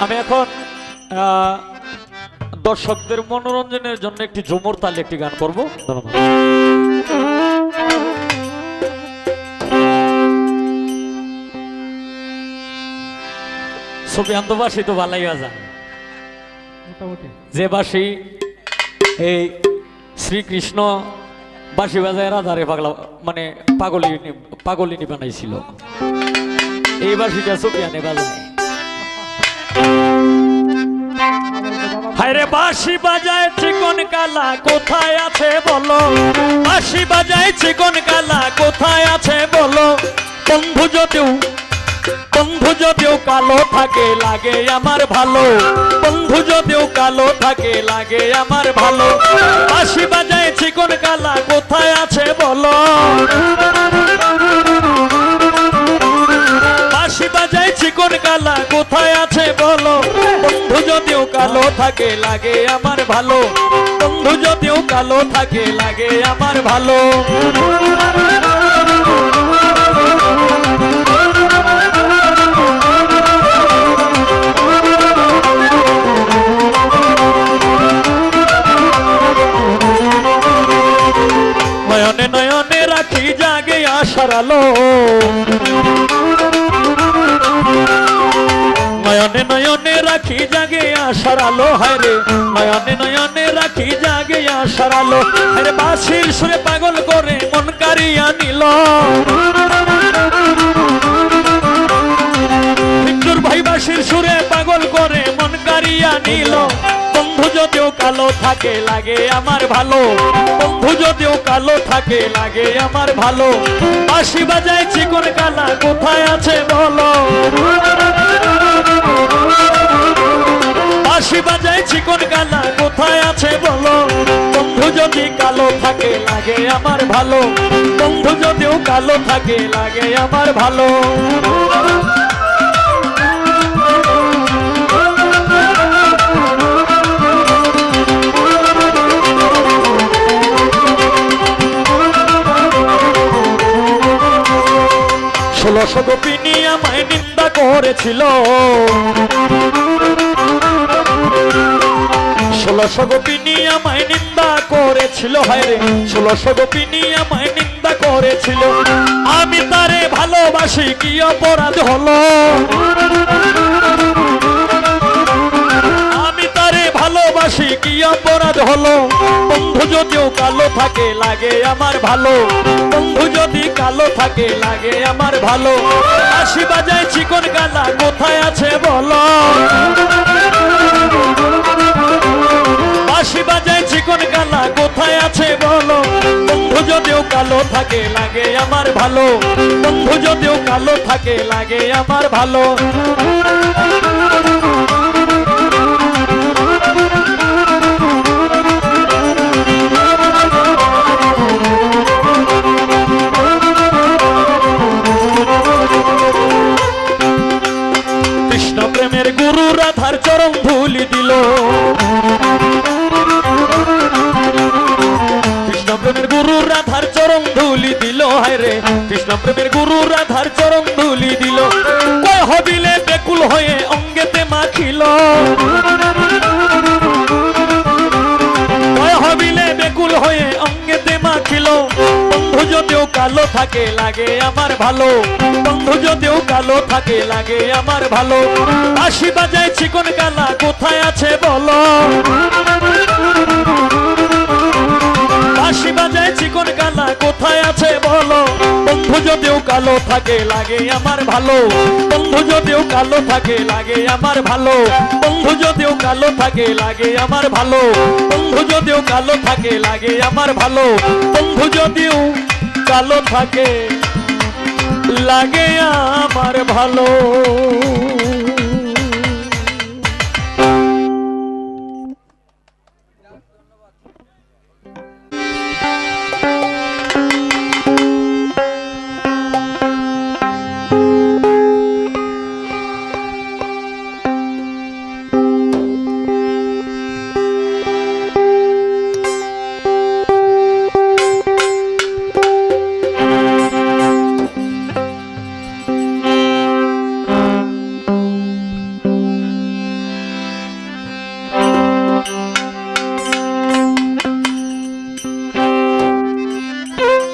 আমি এখন আহ, দর্শকদের মনোরঞ্জনের জন্য একটি ঝুমুর তালে একটি গান করব। ধন্যবাদ। বাসী তো ভালাই বাজা। যে বাসি এই শ্রীকৃষ্ণ বাসি বাজায় রাধারে পাগলা মানে পাগলিনী পাগলিনী বানাইছিল। এই বাসিটা সুফিয়ানে বাজায়। হায়রে বাঁশি বাজায় চিকন কালা, কোথায় আছে বলো? বাঁশি বাজায় চিকন কালা, কোথায় আছে বলো? বন্ধু যদিও বন্ধু যদিও কালো থাকে, লাগে আমার ভালো। বন্ধু যদিও কালো থাকে, লাগে আমার ভালো। বাঁশি বাজায় চিকন কালা, কোথায় আছে বলো? কালা কোথায় আছে বলো? বন্ধু যদিও কালো থাকে, লাগে আমার ভালো। বন্ধু যদিও কালো থাকে, লাগে আমার ভালো। নয়নে নয়নে রাখি জাগে আশার আলো। নয়নে নয়নে রাখি জাগে আশার আলো হায়রে নয়নে নয়নে রাখি জাগে আশার আলো। আরে বাসির সুরে পাগল করে মন কারিয়া নিল। হিন্দুর ভাই বাসির সুরে পাগল করে মন কারিয়া নিল। বন্ধু যদিও কালো থাকে, লাগে আমার ভালো। বন্ধু যদিও কালো থাকে, লাগে আমার ভালো। বাসি বাজায় চিকন কালা, কোথায় আছে বলো? চিকন কালা কোথায় আছে বলো? বন্ধু যদি কালো থাকে, লাগে আমার ভালো। বন্ধু যদিও কালো থাকে, লাগে আমার ভালো। ষোলোশো গোপিনী আমায় নিন্দা করেছিল। ষোলোশো গোপিনী আমায় নিন্দা করেছিল হায়রে ষোলোশো গোপিনী আমায় নিন্দা করেছিল। আমি তারে ভালোবাসি, কি অপরাধ হলো? আমি তারে ভালোবাসি, কি অপরাধ হলো? বন্ধু, যদিও কালো থাকে, লাগে আমার ভালো। বন্ধু, যদি কালো থাকে, লাগে আমার ভালো। আশি বাজায় চিকন গালা, কোথায় আছে বলো? যদিও কালো থাকে, লাগে আমার ভালো। বন্ধু, যদিও কালো থাকে, লাগে আমার ভালো। কৃষ্ণ প্রেমের গুরু রাধার চরম ভুলি দিল। হায় রে, কৃষ্ণ প্রেমের গুরু রাধার চরম ধুলি দিল। কয় হবিলে বেকুল হয়ে অঙ্গেতে মাখিল। কয় হবিলে বেকুল হয়ে অঙ্গেতে মাখিল। বন্ধু যদিও কালো থাকে, লাগে আমার ভালো। বন্ধু যদিও কালো থাকে, লাগে আমার ভালো। বাঁশি বাজায় চিকন কালা, কোথায় আছে বলো? আছে বলো। বন্ধু, যদিও কালো থাকে, লাগে আমার ভালো। বন্ধু, যদিও কালো থাকে, লাগে আমার ভালো। বন্ধু, যদিও কালো থাকে, লাগে আমার ভালো। বন্ধু, যদিও কালো থাকে, লাগে আমার ভালো। বন্ধু, যদিও কালো থাকে, লাগে আমার ভালো।